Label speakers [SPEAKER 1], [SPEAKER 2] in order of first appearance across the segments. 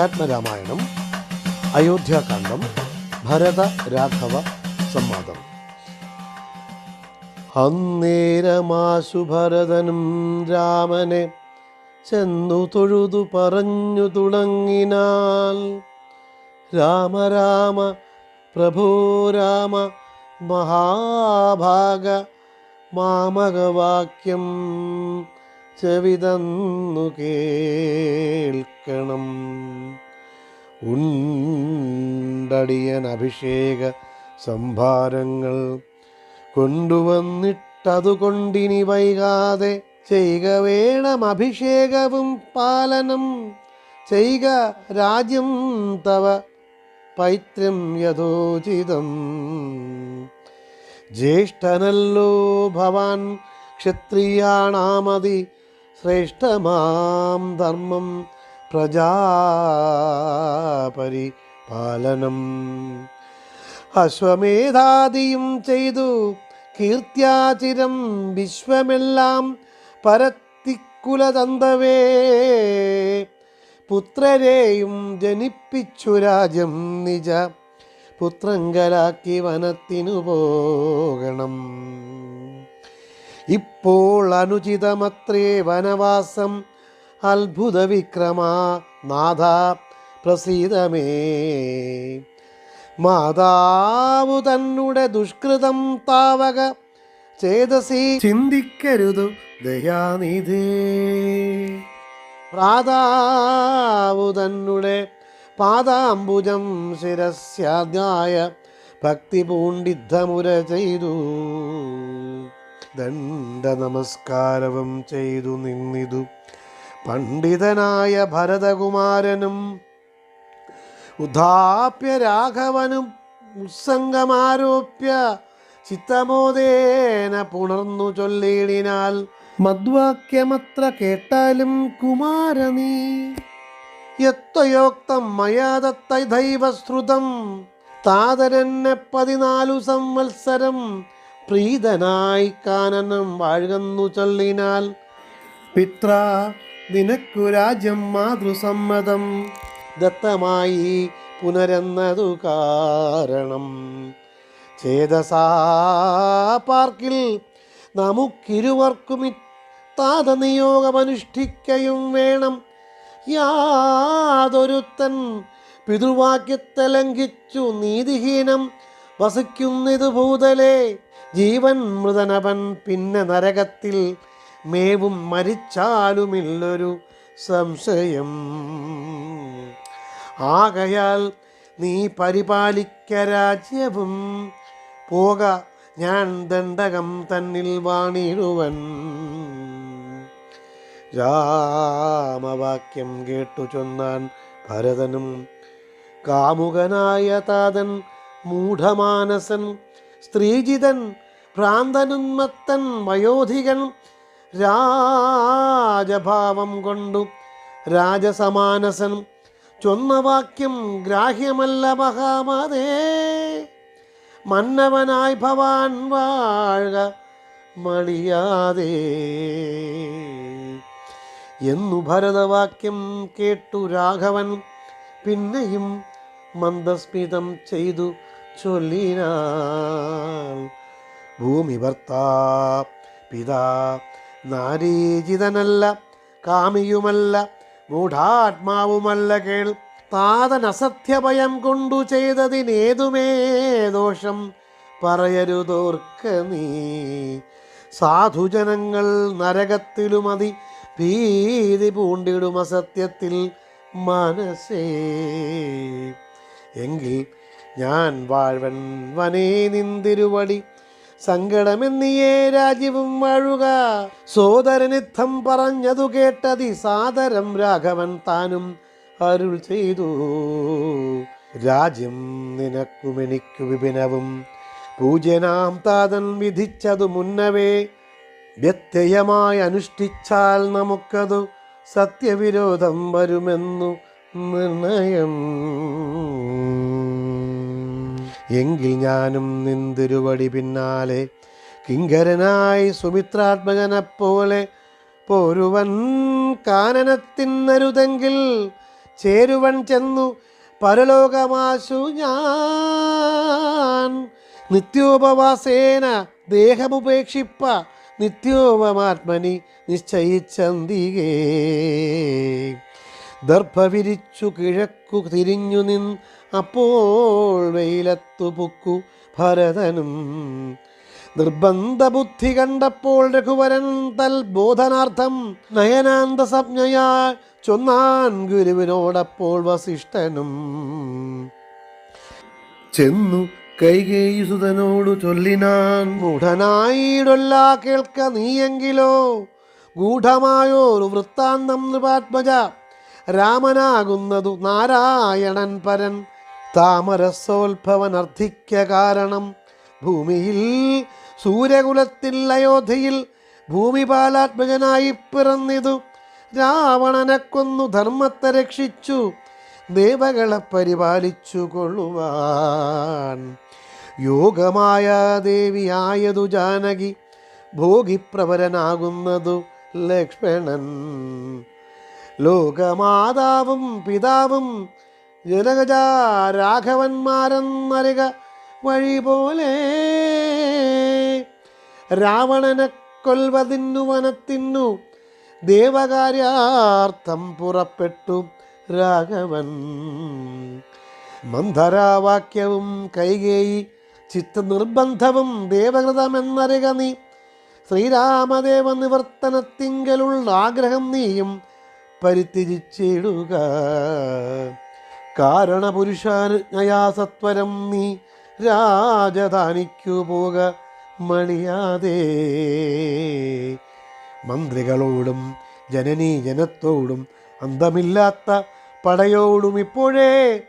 [SPEAKER 1] അധ്യാത്മരാമായണം അയോധ്യാകാന്ഡം ഭരത രാഘവ സംവാദം. അന്നേരമാശു ഭരതനും രാമനെ ചെന്നു തൊഴുതു പറഞ്ഞു തുടങ്ങിനാൽ രാമ രാമ പ്രഭോ രാമ മഹാഭാഗ മാമകവാക്യം ചെവിതന്നു കേൾക്കണം. ഉണ്ടടിയൻ അഭിഷേക സംഭാരങ്ങൾ കൊണ്ടുവന്നിട്ടതുകൊണ്ടിനി വൈകാതെ ചെയ്യുക വേണം അഭിഷേകവും പാലനം. ചെയ്യുക രാജ്യം തവ പൈത്രം യഥോചിതം. ജ്യേഷ്ഠനല്ലോ ഭവാൻ ക്ഷത്രിയാണാമതി ശ്രേഷ്ഠമാം ധർമ്മം പ്രജാപരിപാലനം. അശ്വമേധാദിയും ചെയ്തു കീർത്തിയാചിരം വിശ്വമെല്ലാം പരത്തിക്കുലതന്തവേ. പുത്രരെയും ജനിപ്പിച്ചു രാജ്യം നിജ പുത്രങ്കലാക്കി വനത്തിനു പോകണം. ഇപ്പോൾ അനുചിതമത്രേ വനവാസം. അത്ഭുത വിക്രമാ നാഥ പ്രസീതമേ. മാതാവു തന്നെ ദുഷ്കൃതം താവക ചേതസി. ചിന്തിക്കരുതു ദയാനിധി. പ്രാതാവു തന്നെ പാദാംബുജം ശിരസ്യാദ്യായ ഭക്തി പൂണ്ടിദ്ധമുര ചെയ്തു. ദണ്ഡ നമസ്കാരവും ചെയ്തു നിന്നിതു. പണ്ഡിതനായ ഭരതകുമാരനും ഉദാപ്യ രാഘവനും ഉത്സംഗമാരോപ്യ ചിത്തമോദേന പുണർന്നു ചൊല്ലിയിടിനാൽ മദ്വാക്യമത്ര കേട്ടാലും കുമാരനീ യത്വയോക്തം മയാദത്തൈ ദൈവശ്രുതം താതരന്നെ പതിനാലു സംവത്സരം പ്രീതനായി കാനനം വാഴുന്നു ചൊല്ലിനാൽ. പിത്ര നിനക്കു രാജ്യം മാതൃസമ്മതം. ദത്തമായി പുനരെന്നതു കാരണം. ചേതസാ പാർക്കിൽ നമുക്കിരുവർക്കും താത നിയോഗമനുഷ്ഠിക്കയും വേണം. യാതൊരുത്തൻ പിതൃവാക്യത്തെ ലംഘിച്ചു നീതിഹീനം. വസിക്കുന്നിതു ഭൂതലേ ജീവൻ മൃതനവൻ പിന്നെ നരകത്തിൽ മേവും മരിച്ചാലുമില്ലൊരു സംശയം. ആകയാൽ നീ പരിപാലിക്ക രാജ്യവും പോക ഞാൻ ദണ്ഡകം തന്നിൽ വാണിടുവൻ. രാമവാക്യം കേട്ടു ചൊന്നാൻ ഭരതനും കാമുകനായ താതൻ മൂഢമാനസൻ സ്ത്രീജിതൻ ഭ്രാന്തനുന്മത്തൻ വയോധികൻ രാജഭാവം കൊണ്ടു രാജസമാനസൻ. ചൊന്നവാക്യം ഗ്രാഹ്യമല്ല മഹാമതേ. മന്നവനായി ഭവാൻ വാഴ മണിയാതെ എന്നു ഭരതവാക്യം കേട്ടു രാഘവൻ പിന്നെയും മന്ദസ്മിതം ചെയ്തു ചൊല്ലിനാൾ ഭൂമി ഭർത്താ പിതാ നാരീജിതനല്ല കാമിയുമല്ല മൂഢാത്മാവുമല്ല കേൾ. താതൻ അസത്യഭയം കൊണ്ടു ചെയ്തതിനേതുമേ ദോഷം പറയരുതോർക്ക നീ. സാധുജനങ്ങൾ നരകത്തിലുമതി ഭീതി പൂണ്ടിടും അസത്യത്തിൽ മനസ്സേ. എങ്കിൽ ഞാൻ വാഴ്വൻ വനേ നിന്തിരുവടി. സങ്കടമെന്നിയേ രാജ്യവും വാഴുക സോദരനിത്തം പറഞ്ഞതു കേട്ടതി സാദരം രാഘവൻ താനും അരുൾ ചെയ്തു. രാജ്യം നിനക്കുമെനിക്കു വിപിനവും. പൂജനാം താതൻ വിധിച്ചതു മുന്നവേ. വ്യത്യയമായി അനുഷ്ഠിച്ചാൽ നമുക്കതു സത്യവിരോധം വരുമെന്നു നിർണയം. എങ്കിൽ ഞാനും നിന്തിരുവടി പിന്നാലെ. കിങ്കരനായി സുമിത്രാത്മകനെപ്പോലെ പോരുവൻ കാനനത്തിന്നരുതെങ്കിൽ ചേരുവൻ ചെന്നു പരലോകമാശു ഞാൻ. നിത്യോപവാസേന ദേഹമുപേക്ഷിപ്പ നിത്യോപമാത്മനി നിശ്ചയിച്ചന്തികേ. ദർഭ വിരിച്ചു കിഴക്കു തിരിഞ്ഞു നിൻ അപ്പോൾ വെയിലത്തു പുക്കു ഭരതനും. നിർബന്ധ ബുദ്ധി കണ്ടപ്പോൾ രഘുവരൻ തൽ ബോധനാർത്ഥം നയനാന്ത സംജ്ഞയാ ചൊന്നാൻ ഗുരുവിനോടപ്പോൾ വസിഷ്ഠനും. ചെന്നു കൈകേയുസുതനോടു ചൊല്ലിനാൻ. മൂഢനായിടൊല്ലാ കേൾക്ക നീയെങ്കിലോ. ഗൂഢമായോരു വൃത്താന്തം നൃപാത്മജ. രാമനാകുന്നതു നാരായണൻ പരൻ താമരസോത്ഭവൻ അർത്ഥിക്ക കാരണം. ഭൂമിയിൽ സൂര്യകുലത്തിൽ അയോധ്യയിൽ ഭൂമിപാലാത്മജനായി പിറന്നിതു. രാവണനെ കൊന്നു ധർമ്മത്തെ രക്ഷിച്ചു ദേവകളെ പരിപാലിച്ചു കൊള്ളുവാൻ യോഗമായ ദേവിയായതു ജാനകി ഭോഗിപ്രവരനാകുന്നതു ലക്ഷ്മണൻ. ലോകമാതാവും പിതാവും ജനകജ രാഘവന്മാരെന്നറിക വഴി പോലെ രാവണനെ കൊൽവതിന്നു വനത്തിന്നു. ദേവകാര്യാർത്ഥം പുറപ്പെട്ടു രാഘവൻ. മന്ധരാവാക്യവും കൈകേയി ചിത്തനിർബന്ധവും ദേവകൃതമെന്നറിക നീ. ശ്രീരാമദേവ നിവർത്തനത്തിങ്കലുള്ള ആഗ്രഹം നീയും പരിത്യജിച്ചിടുക. കാരണപുരുഷാനുജ്ഞയാ സത്വരം നീ രാജധാനിക്കു പോക മണിയാതെ. മന്ത്രികളോടും ജനനീ ജനത്തോടും അന്തമില്ലാത്ത പടയോടും ഇപ്പോഴേ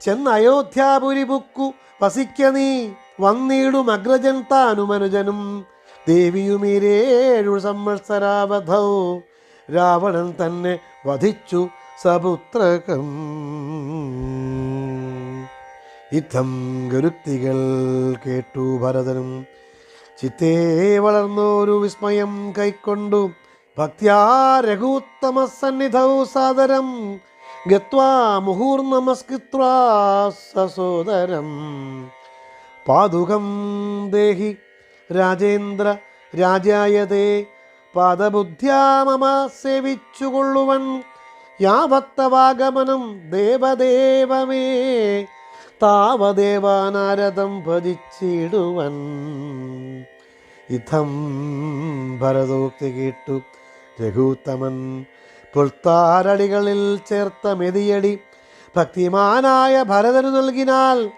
[SPEAKER 1] ചെന്ന് അയോധ്യാപുരി ബുക്കു വസിക്ക നീ. വന്നിടും അഗ്രജൻ താനുമനുജനും ദേവിയുമീരേഴു രാവണൻ തന്നെ വധിച്ചു സപുത്രകം. യുദ്ധം ഗരുക്തികൾ കേട്ടു ഭരതനും. ചിത്തേ വളർന്നൊരു വിസ്മയം കൈക്കൊണ്ടു. ഭക്ത്യാ രഘുത്തമ സന്നിധൗ സാദരം. ഗത്വാ മുഹൂർ നമസ്കൃത്വാ സസോദരം. പാതുകം ദേഹി രാജേന്ദ്ര രാജായതേ. പാദബുദ്ധ്യാ മമ സേവിച്ചുകൊള്ളുവൻ. യാവത്തവാഗമനം ദേവദേവമേ. താവദേവാനാരദം ഭജിച്ചിടുവൻ. ഇതം ഭരതോക്തി കേട്ടു രഘുത്തമൻ. പുൽത്താരടികളിൽ ചേർത്ത മെതിയടി ഭക്തിമാനായ ഭരതനു നൽകിനാൽ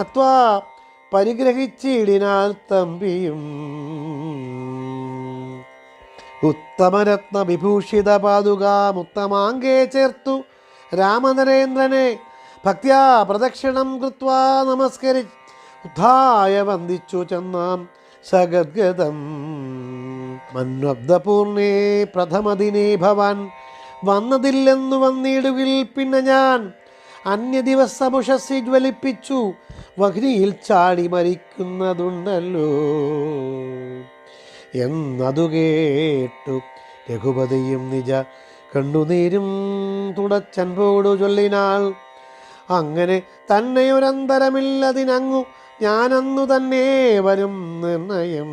[SPEAKER 1] നത്വാ പരിഗ്രഹിച്ചിടിനാൽ തമ്പിയും. ഉത്തമരത്ന വിഭൂഷിത പാതുകാമുത്തമാങ്കേ ചേർത്തു. രാമനരേന്ദ്രനെ ഭക്ത്യാ പ്രദക്ഷിണം കൃത്വാ നമസ്കരി. ഉദ്ധായ വന്ദിച്ചു ചെന്നാം സഗദ്ഗതം. മന്വബ്ദപൂർണേ പ്രഥമദിനേ ഭവാൻ. വന്നതില്ലെന്നു വന്നിടുകിൽ പിന്നെ ഞാൻ. അന്യ അന്യദിവസമുഷസ്സി ജ്വലിപ്പിച്ചു. വഗ്നിയിൽ ചാടി മരിക്കുന്നതുണ്ടല്ലോ. എന്നതു കേട്ടു. രഘുപതിയും നിജ കണ്ണുനീരും തുടച്ചൻപോടു ചൊല്ലിനാൾ അങ്ങനെ തന്നെയൊരന്തരമില്ലതിനങ്ങു ഞാനന്നു തന്നെ വരും നിർണയം.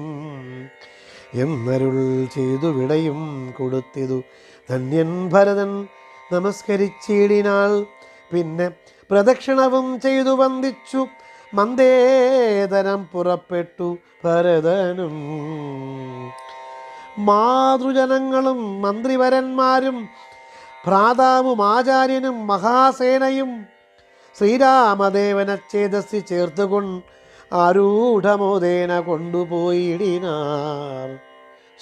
[SPEAKER 1] എന്നരുൾ ചെയ്തു വിടയും കൊടുത്തിതു. ധന്യൻ ഭരതൻ നമസ്കരിച്ചിടിനാൾ പിന്നെ പ്രദക്ഷിണവും ചെയ്തു വന്ദിച്ചു. മന്ദേതരം പുറപ്പെട്ടു ഭരതനും. മാതൃജനങ്ങളും മന്ത്രിവരന്മാരും ഭ്രാതാവും ആചാര്യനും മഹാസേനയും ശ്രീരാമദേവനെ ചേതസ്സി ചേർത്തുകൊണ്ട് ആരൂഢമോദേന കൊണ്ടുപോയിടിനാർ.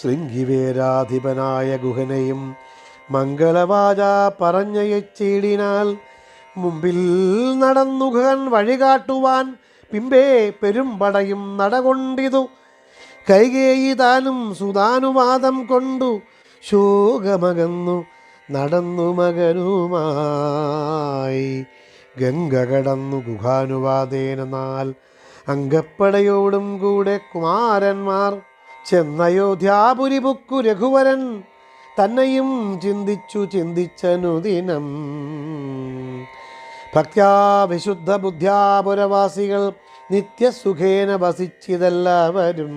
[SPEAKER 1] ശൃംഗിവേരാധിപനായ ഗുഹനയും മംഗളവാച പറഞ്ഞയച്ചിടിനാൽ മുമ്പിൽ നടന്നു ഗുഹൻ വഴികാട്ടുവാൻ പിമ്പേ പെരുമ്പടയും നടകൊണ്ടിതു. കൈകേയിതാനും സുതാനുവാദം കൊണ്ടു ശോകമകന്നു നടന്നു മകനുമായി. ഗംഗ കടന്നു ഗുഹാനുവാദേനാൽ അങ്കപ്പടയോടും കൂടെ കുമാരന്മാർ. ചെന്നയോധ്യാപുരി ബുക്കു രഘുവരൻ. തന്നെയും ചിന്തിച്ചു ചിന്തിച്ചനുദിനം. ഭക്ത്യാ വിശുദ്ധ ബുദ്ധ്യാപുരവാസികൾ നിത്യസുഖേന വസിച്ചിതെല്ലാവരും.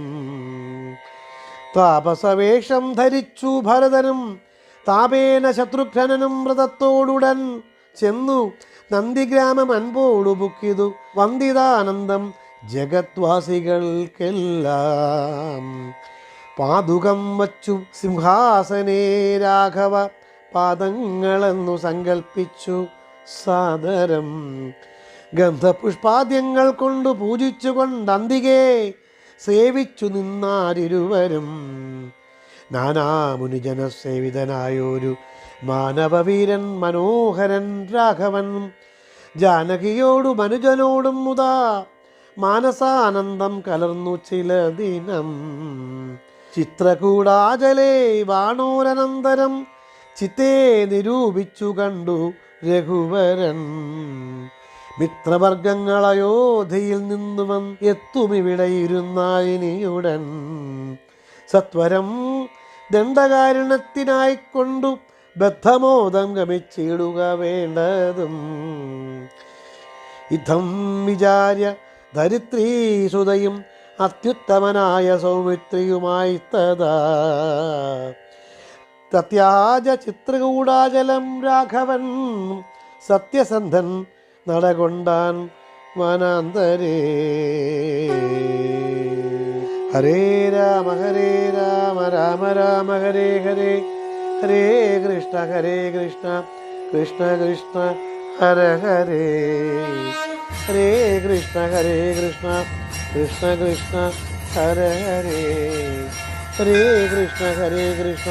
[SPEAKER 1] താപസവേഷം ധരിച്ചു ഭരതനും താപേന ശത്രുഘ്നനും വ്രതത്തോടുടൻ ചെന്നു നന്ദിഗ്രാമം അൻപോടു ബുക്കിതു വന്ദിതാനന്ദം ജഗത്വാസികൾക്കെല്ലാം. പാതുകം വച്ചു സിംഹാസനേ രാഘവ പാദങ്ങളെന്നു സങ്കൽപ്പിച്ചു സാദരം. ഗന്ധപുഷ്പാദ്യങ്ങൾ കൊണ്ടു പൂജിച്ചു കൊണ്ടന്തികെ സേവിച്ചു നിന്നാരിരുവരും. നാനാമുനിജന സേവിതനായൊരു മാനവവീരൻ മനോഹരൻ രാഘവൻ. ജാനകിയോടു മനുജനോടും മുതാ മാനസാനന്ദം കലർന്നു ചില ദിനം ചിത്രകൂടാചലേ വാണോരനന്തരം ചിത്തേ നിരൂപിച്ചു കണ്ടു രഘുവരൻ. മിത്രവർഗങ്ങൾ അയോധ്യയിൽ നിന്നു വന്ന് എത്തുമിവിടെ ഇരുന്നായിനിയുടൻ സത്വരം ദണ്ഡകാരണത്തിനായിക്കൊണ്ടു ബദ്ധമോദം ഗമിച്ചിടുക വേണ്ടതും. ഇതം വിചാര്യ ധരിത്രീസുതയും അത്യുത്തമനായ സൗമിത്രിയുമായി തഥാ തത്യാജ ചിത്രകൂടാചലം രാഘവൻ. സത്യസന്ധൻ നടകൊണ്ടാൻ വനാന്തരേ. ഹരേ രാമ ഹരേ രാമ രാമ രാമ ഹരേ ഹരേ ഹരേ കൃഷ്ണ ഹരേ കൃഷ്ണ കൃഷ്ണ കൃഷ്ണ ഹര ഹരേ. ഹരേ കൃഷ്ണ ഹരേ കൃഷ്ണ കൃഷ്ണ കൃഷ്ണ ഹര ഹരേ. ഹരേ കൃഷ്ണ ഹരേ കൃഷ്ണ.